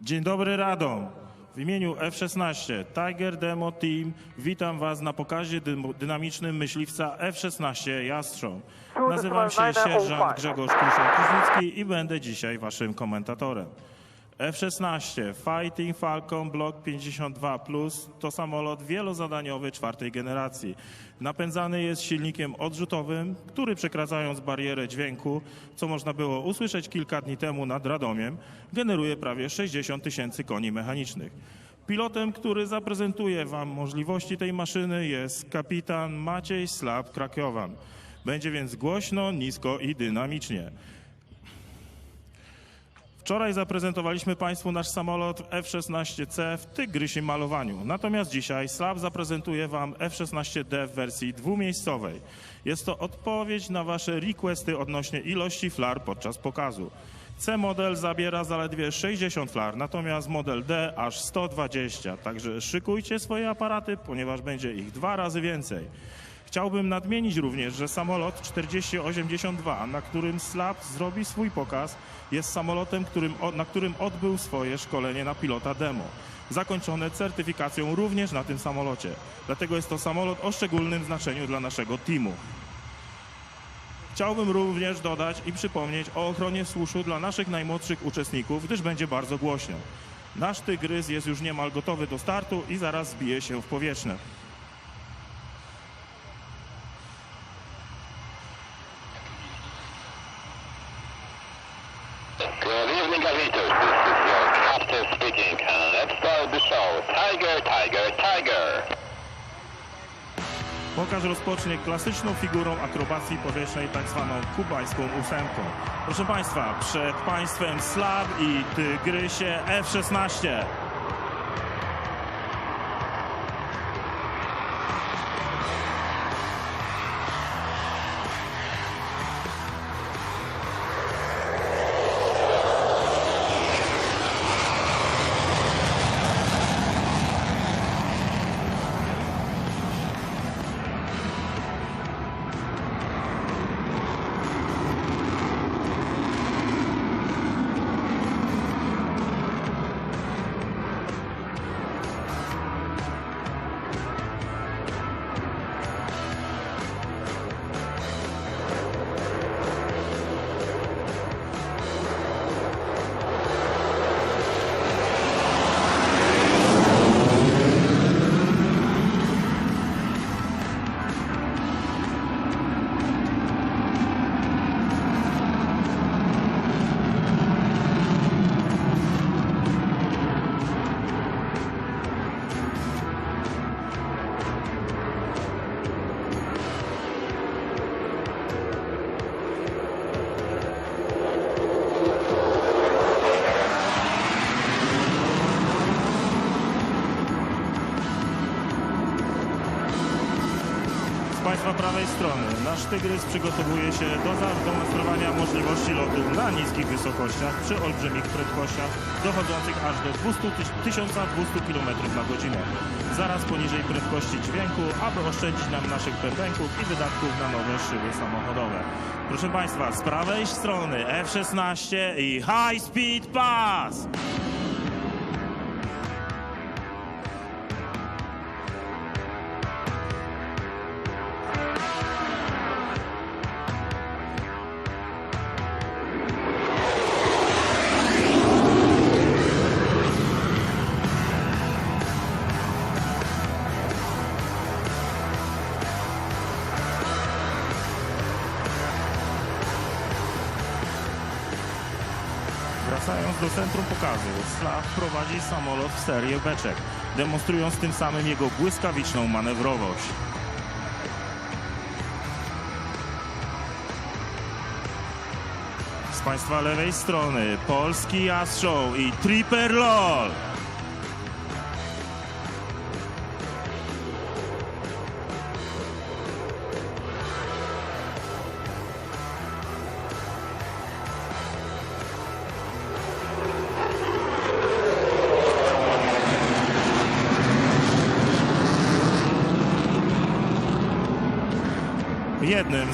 Dzień dobry Radom. W imieniu F-16 Tiger Demo Team witam Was na pokazie dym- dynamicznym myśliwca F-16 Jastrząb. Nazywam się sierżant Grzegorz Kruszak-Kuźnicki i będę dzisiaj Waszym komentatorem. F-16 Fighting Falcon Block 52 Plus to samolot wielozadaniowy czwartej generacji. Napędzany jest silnikiem odrzutowym, który przekraczając barierę dźwięku, co można było usłyszeć kilka dni temu nad Radomiem, generuje prawie 60 tysięcy koni mechanicznych. Pilotem, który zaprezentuje Wam możliwości tej maszyny jest kapitan Maciej Slab Krakiowan. Będzie więc głośno, nisko i dynamicznie. Wczoraj zaprezentowaliśmy Państwu nasz samolot F-16C w tygrysiem malowaniu. Natomiast dzisiaj Slab zaprezentuje Wam F-16D w wersji dwumiejscowej. Jest to odpowiedź na Wasze requesty odnośnie ilości flar podczas pokazu. C model zabiera zaledwie 60 flar, natomiast model D aż 120. Także szykujcie swoje aparaty, ponieważ będzie ich dwa razy więcej. Chciałbym nadmienić również, że samolot 4082, na którym Slab zrobi swój pokaz, jest samolotem, którym, na którym odbył swoje szkolenie na pilota demo. Zakończone certyfikacją również na tym samolocie. Dlatego jest to samolot o szczególnym znaczeniu dla naszego teamu. Chciałbym również dodać i przypomnieć o ochronie słuszu dla naszych najmłodszych uczestników, gdyż będzie bardzo głośno. Nasz tygrys jest już niemal gotowy do startu i zaraz zbije się w powietrzne. Rozpocznie klasyczną figurą akrobacji powietrznej, tak zwaną kubańską ósemką. Proszę Państwa, przed Państwem Slab i Tygrysie F-16. Strony nasz Tygrys przygotowuje się do zademonstrowania możliwości lotu na niskich wysokościach przy olbrzymich prędkościach dochodzących aż do 200 tyś- 1200 km na godzinę. Zaraz poniżej prędkości dźwięku, aby oszczędzić nam naszych pępęków i wydatków na nowe szyby samochodowe. Proszę Państwa, z prawej strony F-16 i High Speed Pass! Wracając do centrum pokazu, Slav prowadzi samolot w serię beczek, demonstrując tym samym jego błyskawiczną manewrowość. Z Państwa lewej strony polski Jastrząb i Tripper LOL.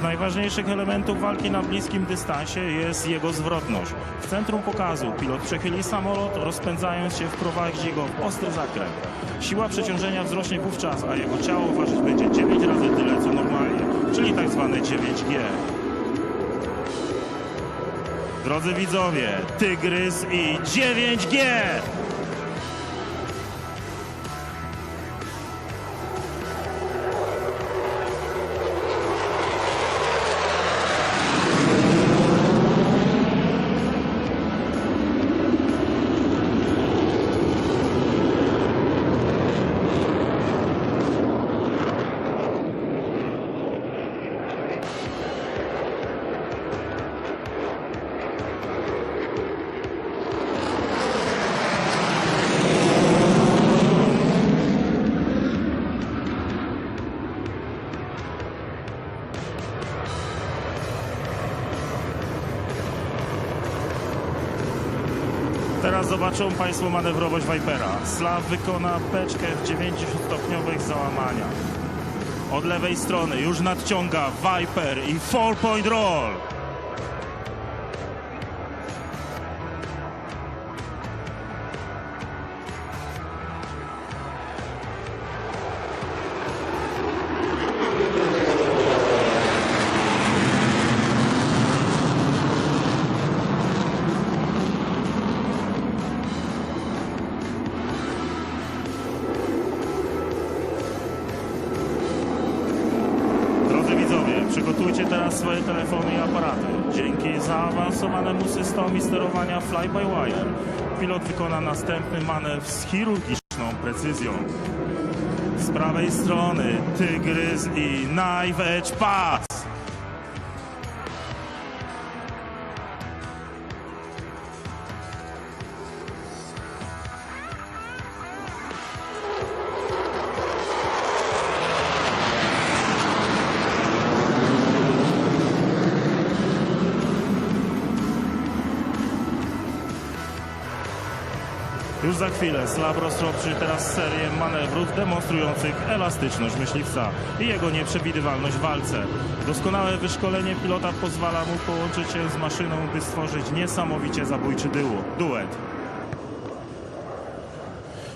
Z najważniejszych elementów walki na bliskim dystansie jest jego zwrotność. W centrum pokazu pilot przechyli samolot, rozpędzając się wprowadzi go w ostry zakręt. Siła przeciążenia wzrośnie wówczas, a jego ciało ważyć będzie 9 razy tyle co normalnie, czyli tak zwane 9G. Drodzy widzowie, Tygrys i 9G! Zobaczą Państwo manewrowość Vipera. Slav wykona beczkę w 90-stopniowych załamaniach. Od lewej strony już nadciąga Viper i 4-point roll. Przygotujcie teraz swoje telefony i aparaty. Dzięki zaawansowanemu systemowi sterowania fly-by-wire pilot wykona następny manewr z chirurgiczną precyzją. Z prawej strony Tygrys i Knife Pass. Już za chwilę Slav rozpocznie teraz serię manewrów demonstrujących elastyczność myśliwca i jego nieprzewidywalność w walce. Doskonałe wyszkolenie pilota pozwala mu połączyć się z maszyną, by stworzyć niesamowicie zabójczy duo, duet.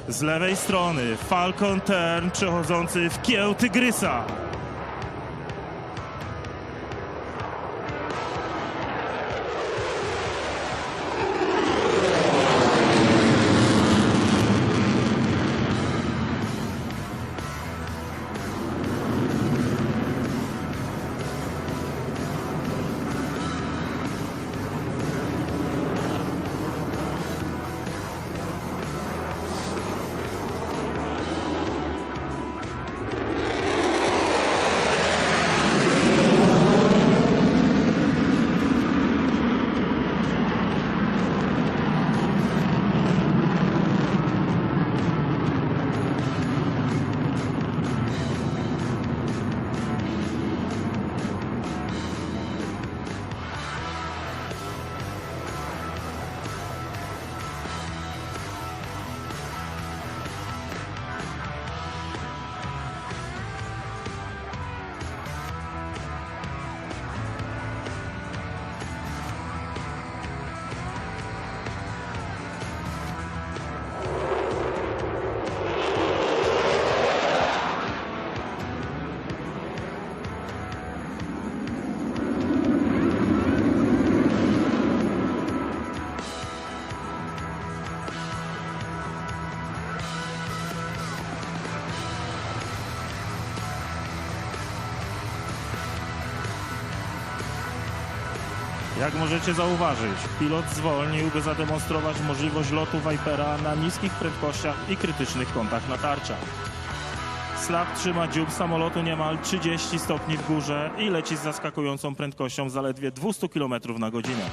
Z lewej strony Falcon Turn przechodzący w kieł Tygrysa. Jak możecie zauważyć, pilot zwolnił, by zademonstrować możliwość lotu Vipera na niskich prędkościach i krytycznych kątach natarcia. Slav trzyma dziób samolotu niemal 30 stopni w górze i leci z zaskakującą prędkością zaledwie 200 km na godzinę.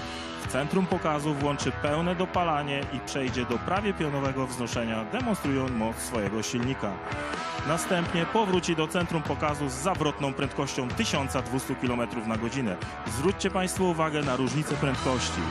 W centrum pokazu włączy pełne dopalanie i przejdzie do prawie pionowego wznoszenia, demonstrując moc swojego silnika. Następnie powróci do centrum pokazu z zawrotną prędkością 1200 km na godzinę. Zwróćcie Państwo uwagę na różnicę prędkości.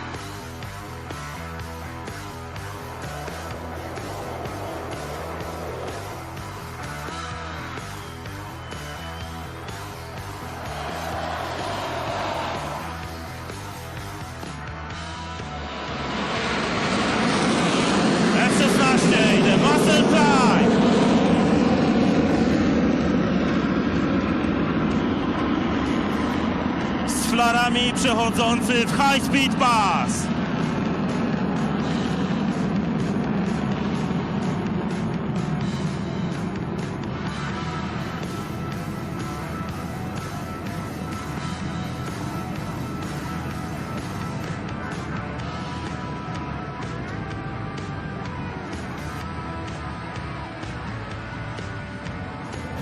Nami przechodzący w High Speed Pass.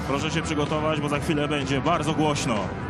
Proszę się przygotować, bo za chwilę będzie bardzo głośno.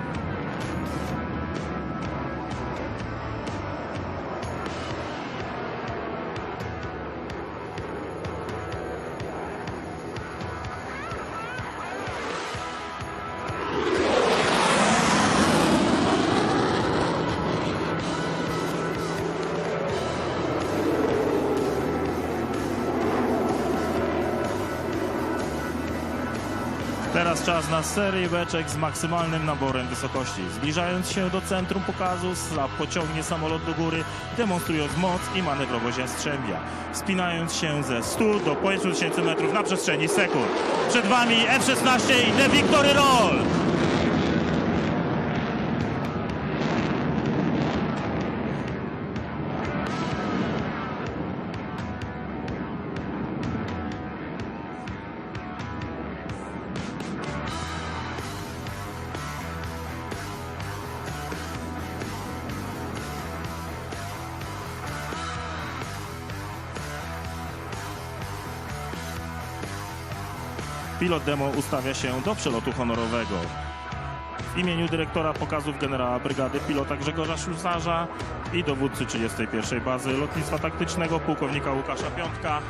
Czas na serię beczek z maksymalnym naborem wysokości. Zbliżając się do centrum pokazu, Slap pociągnie samolot do góry, demonstrując moc i manewrowość Jastrzębia. Spinając się ze 100 do 5000 metrów na przestrzeni sekund. Przed Wami F-16 i The Victory Roll! Pilot demo ustawia się do przelotu honorowego. W imieniu dyrektora pokazów generała brygady pilota Grzegorza Ślusarza i dowódcy 31 bazy lotnictwa taktycznego pułkownika Łukasza Piątka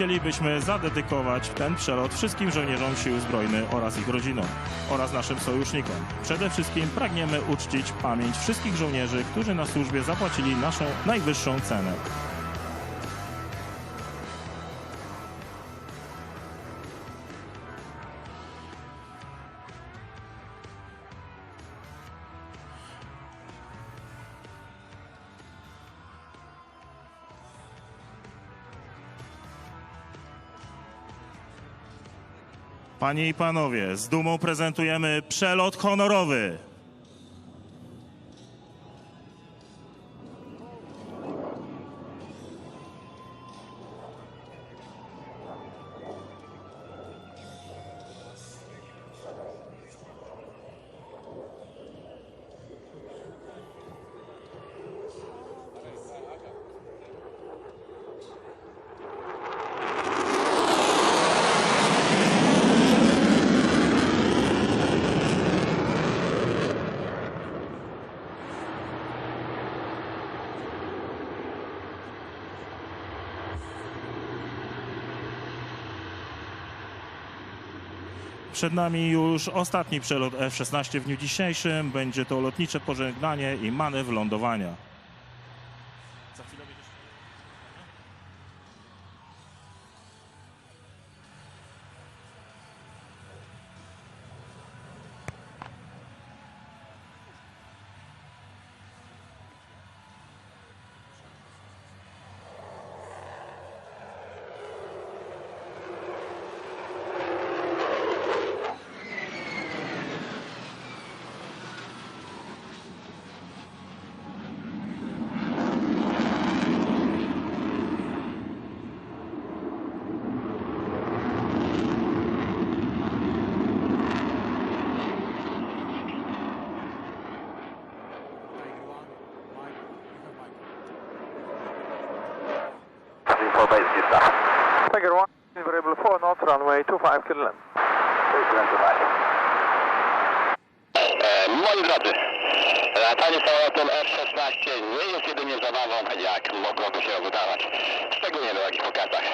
chcielibyśmy zadedykować ten przelot wszystkim żołnierzom sił zbrojnych oraz ich rodzinom oraz naszym sojusznikom. Przede wszystkim pragniemy uczcić pamięć wszystkich żołnierzy, którzy na służbie zapłacili naszą najwyższą cenę. Panie i panowie, z dumą prezentujemy przelot honorowy. Przed nami już ostatni przelot F-16 w dniu dzisiejszym. Będzie to lotnicze pożegnanie i manewr lądowania. Tiger 1, variable 4 knots, runway 25 kilo length. E, Moi drodzy, latanie samolotem F-16 nie jest jedynie zabawą, jak mogłoby się wydawać, szczególnie na takich pokazach.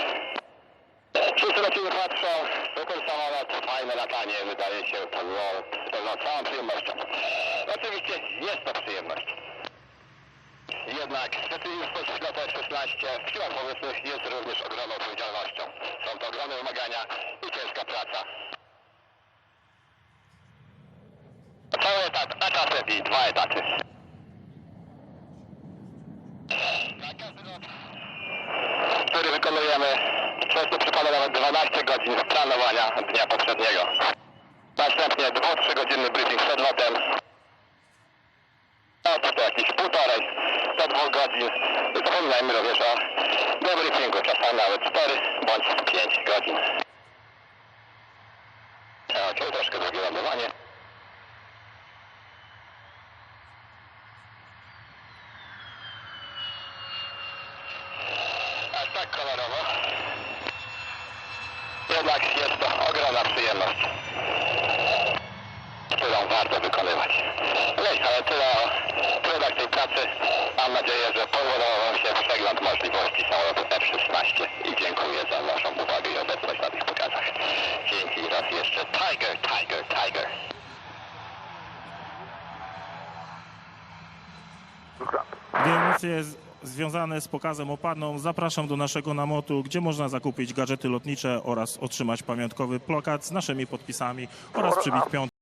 Wszyscy na ciebie patrzą, super samolot, fajne latanie, wydaje się to było pewną całą przyjemnością. Oczywiście jest to przyjemność. Jednak specyficzność lotu F-16 w siłach obecnych jest również ogromną odpowiedzialnością. Są to ogromne wymagania i ciężka praca. Cały etat, etat i dwa etaty. Na każdy który wykonujemy, często przypada nawet 12 godzin planowania dnia poprzedniego. Następnie 2-3 godzinny briefing przed lotem lot to jakieś półtorej do dwóch godzin. Zapominajmy również o debriefingu, czasami nawet 4 bądź 5 godzin. Ok, troszkę drugie lądowanie. Aż tak kolorowo. Jednak jest to ogromna przyjemność, którą warto wykonywać. Leś, ale tyle o trudach tej pracy. Mam nadzieję, że przegląd możliwości samolotu F-16 i dziękuję za Waszą uwagę i obecność na tych pokazach. Dzięki raz jeszcze. Tiger, Tiger, Tiger. Z- związane z pokazem opadną, zapraszam do naszego namotu, gdzie można zakupić gadżety lotnicze oraz otrzymać pamiątkowy plakat z naszymi podpisami oraz przybić piątkę.